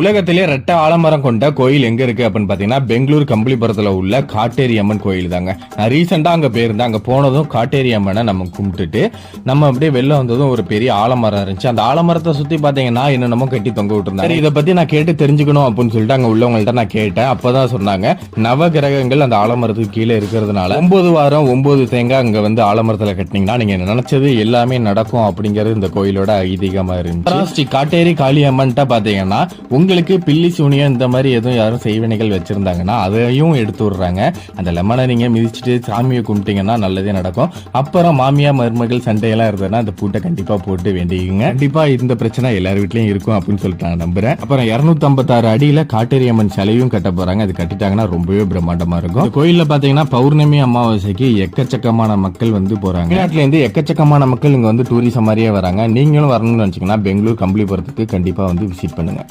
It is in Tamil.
உலகத்திலே ரெட்ட ஆலமரம் கொண்ட கோயில் எங்க இருக்கு அப்படின்னு பாத்தீங்கன்னா பெங்களூர் கம்பளிபுரத்துல உள்ள காட்டேரி அம்மன் கோயில் தாங்க. நான் ரீசெண்டா அங்க போயிருந்தேன். அங்க போனதும் காட்டேரி அம்மனை நம்ம கும்பிட்டுட்டு நம்ம அப்படியே வெளில வந்ததும் ஒரு பெரிய ஆலமரம் இருந்துச்சு. அந்த ஆலமரத்தை சுத்தி பாத்தீங்கன்னா என்னென்னமோ கட்டி தொங்க விட்டுருந்தாங்க. இதை பத்தி நான் கேட்டு தெரிஞ்சுக்கணும் அப்படின்னு சொல்லிட்டு அங்க உள்ளவங்கள்ட்ட நான் கேட்டேன். அப்பதான் சொன்னாங்க நவ கிரகங்கள் அந்த ஆலமரத்துக்கு கீழே இருக்கிறதுனால ஒன்பது வாரம் ஒன்பது தேங்காய் அங்க வந்து ஆலமரத்துல கட்டினீங்கன்னா நீங்க நினைச்சது? எல்லாமே நடக்கும். அப்படிங்கிறது இந்த கோயிலோட ஐதீகமா இருந்துச்சு. ஸ்ரீ காட்டேரி காளி அம்மன்ட்ட பாத்தீங்கன்னா உங்களுக்கு பில்லி சூனியம் இந்த மாதிரி எதுவும் யாரும் செய்வினைகள் வச்சிருந்தாங்கன்னா அதையும் எடுத்து விடுறாங்க அந்த லெமனை நீங்க மிதிச்சுட்டு சாமியை கும்பிட்டீங்கன்னா நல்லதே நடக்கும். அப்புறம் மாமியா மருமகள் சண்டையெல்லாம் இருந்ததுன்னா அந்த பூட்டை கண்டிப்பா போட்டு வேண்டிக்குங்க. கண்டிப்பா இந்த பிரச்சனை எல்லார் வீட்லயும் இருக்கும் அப்படின்னு சொல்லிட்டு நான் நம்புறேன். அப்புறம் இருநூத்தி அடியில காட்டேரியம்மன் சிலையும் கட்ட போறாங்க. அது கட்டிட்டாங்கன்னா ரொம்பவே பிரம்மாண்டமா இருக்கும். கோயிலில் கோயில்ல பாத்தீங்கன்னா பௌர்ணமி அமாவாசைக்கு எக்கச்சக்கமான மக்கள் வந்து போறாங்க. வெளிநாட்டுல இருந்து எக்கச்சக்கமான மக்கள் இங்க வந்து டூரிசம் மாதிரியே வராங்க. நீங்களும் வரணும்னு நினைச்சீங்கன்னா பெங்களூர் கம்பளிபுரத்துக்கு கண்டிப்பா வந்து விசிட் பண்ணுங்க.